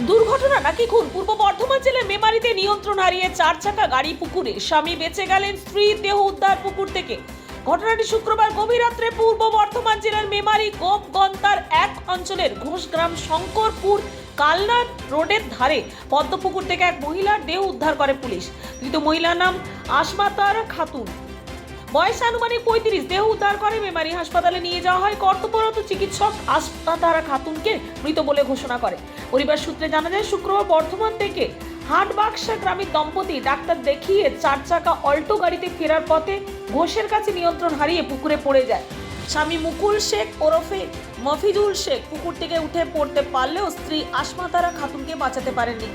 দুর্ঘটনা নাকি খুন? পূর্ব বর্ধমান জেলার মেমারিতে নিয়ন্ত্রণ হারিয়ে চার চাকা গাড়ি পুকুরে স্বামী বেঁচে গেলেন স্ত্রীর দেহ উদ্ধার পুকুর থেকে। ঘটনাটি শুক্রবার গভীর রাত্রে পূর্ব বর্ধমান জেলার মেমারি গোপগন্তার এক অঞ্চলের ঘোষগ্রাম শঙ্করপুর কালনাথ রোডের ধারে পদ্মপুকুর থেকে এক মহিলার দেহ উদ্ধার করে পুলিশ। ধৃত মহিলার নাম আসমাতার খাতুন। বয়স আনুমানিক পঁয়ত্রিশ। দেহ উদ্ধার করে মেমারি হাসপাতালে নিয়ে যাওয়া হয়। কর্তব্যরত চিকিৎসক আসমাতারা খাতুনকে মৃত বলে ঘোষণা করে। পরিবার সূত্রে জানা যায়, শুক্রবার বর্ধমান থেকে হাটবাক্সা গ্রামের দম্পতি ডাক্তার দেখিয়ে চার চাকা অল্টো গাড়িতে ফেরার পথে ঘোষের কাছে নিয়ন্ত্রণ হারিয়ে পুকুরে পড়ে যায়। স্বামী মুকুল শেখ ওরফে মফিজুল শেখ পুকুর থেকে উঠে পড়তে পারলেও স্ত্রী আসমাতারা খাতুনকে বাঁচাতে পারেননি।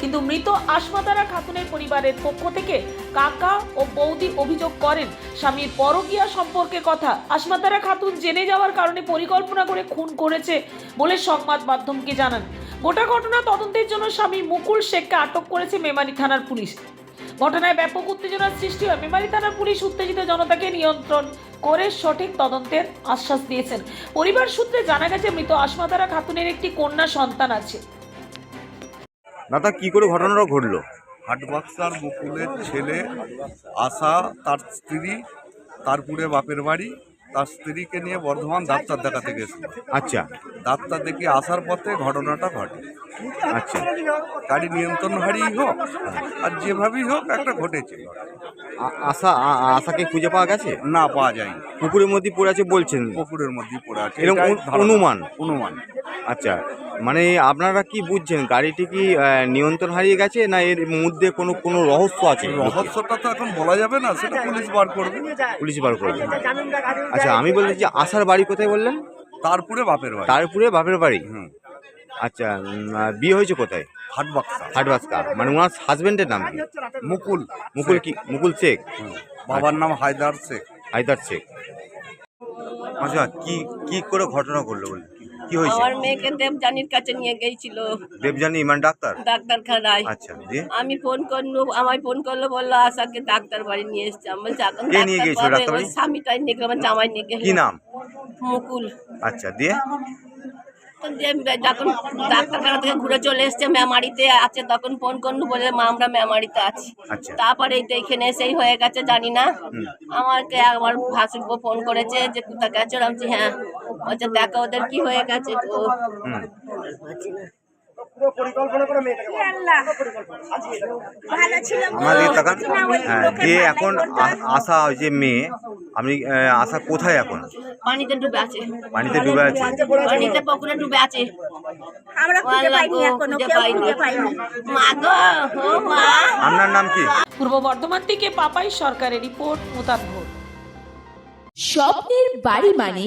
কিন্তু মৃত আশমাতারা খাতুনের পরিবারের পক্ষ থেকে কাকা ও বৌদি অভিযোগ করেন, স্বামীর পরকীয়া সম্পর্কের কথা। আশমাতারা খাতুন জেনে যাওয়ার কারণে পরিকল্পনা করে খুন করেছে বলে সংবাদ মাধ্যমকে জানান। গোটা ঘটনা তদন্তের জন্য স্বামী মুকুল শেখকে আটক করেছে মেমারি থানার পুলিশ। ঘটনায় ব্যাপক উত্তেজনার সৃষ্টি হয়। মেমারি থানার পুলিশ উত্তেজিত জনতাকে নিয়ন্ত্রণ করে সঠিক তদন্তের আশ্বাস দিয়েছেন। পরিবার সূত্রে জানা গেছে, মৃত আশমাতারা খাতুনের একটি কন্যা সন্তান আছে। দাদা কি করে ঘটনাটা ঘটলো? হাটবাক্সার মুকুলের ছেলে আশা তার স্ত্রী তারপুরে বাপের বাড়ি তার স্ত্রীকে নিয়ে বর্ধমান ডাক্তার দেখাতে গেছে আচ্ছা। ডাক্তার দেখি আসার পথে ঘটনাটা ঘটে। আচ্ছা। গাড়ি নিয়ন্ত্রণ হারিয়েই হোক আর যেভাবেই হোক একটা ঘটেছে। আশা আশাকে খুঁজে পাওয়া গেছে? না পাওয়া যায়নি। পুকুরের মধ্যে পড়ে আছে বলছেন? পুকুরের মধ্যেই পড়ে আছে। এরকম। অনুমান? অনুমান। আচ্ছা মানে আপনারা কি বুঝছেন গাড়িটি কি নিয়ন্ত্রণ হারিয়ে গেছে না এর মধ্যে কোনো কোনো রহস্য আছে? রহস্যটা তো এখন বলা যাবে না সেটা পুলিশ বার করবে। পুলিশ বার করবে। আচ্ছা আমি বলছি যে আশার বাড়ি কোথায় বললেন? তারপরে বাপের বাড়ি। তারপরে বাপের বাড়ি? হুম। আচ্ছা বিয়ে হয়েছে কোথায়? হাটবাক্সা হাটবাসকা মানে ওনার হাজবেন্ডের নাম কি? মুকুল। মুকুল কি? মুকুল শেখ? বাবার নাম হায়দার শেখ। হায়দার শেখ। আচ্ছা কি কি করে ঘটনা ঘটলো বলে কি হয়েছে? আমার মেয়েকে কাছে নিয়ে দেবজানি ইমান ডাক্তার? ডাক্তারখানায়। আচ্ছা আমি ফোন করল আমায় ফোন করল বলল আশাকে ডাক্তার বাড়ি নিয়ে এসছে। আমি বলছি এখন কে নিয়ে ডাক্তার গিয়েছিল ডাক্তার বাড়ি? স্বামীটাই নিয়ে গেলো আমার জামাই নিয়ে কি নাম? মুকুল। আচ্ছা দিয়ে? যখন ডাক্তারখানা থেকে ঘুরে চলে এসছে মেমারিতে আছে তখন ফোন করুন বলে মা আমরা মেমারিতে আছি। আচ্ছা। তারপরে এসেই হয়ে গেছে জানি না। আমাকে আমার ভাসুরবো ফোন করেছে যে গেছো? আমি হ্যাঁ। বলছে দেখো ওদের কি হয়ে গেছে হ্যাঁ যে এখন আশা যে মেয়ে আপনি আশা কোথায় এখন? পানিতে ডুবে আছে। পানিতে ডুবে আছে। পানিতে পুকুরে ডুবে আছে। আমরা খুঁজে পাইনি এখনও কেউ খুঁজে পাইনি। মা গো ও মা। আপনার নাম কি? পূর্ব বর্ধমান থেকে পাপাই সরকারের রিপোর্ট ভোট। স্বপ্নের বাড়ি মানে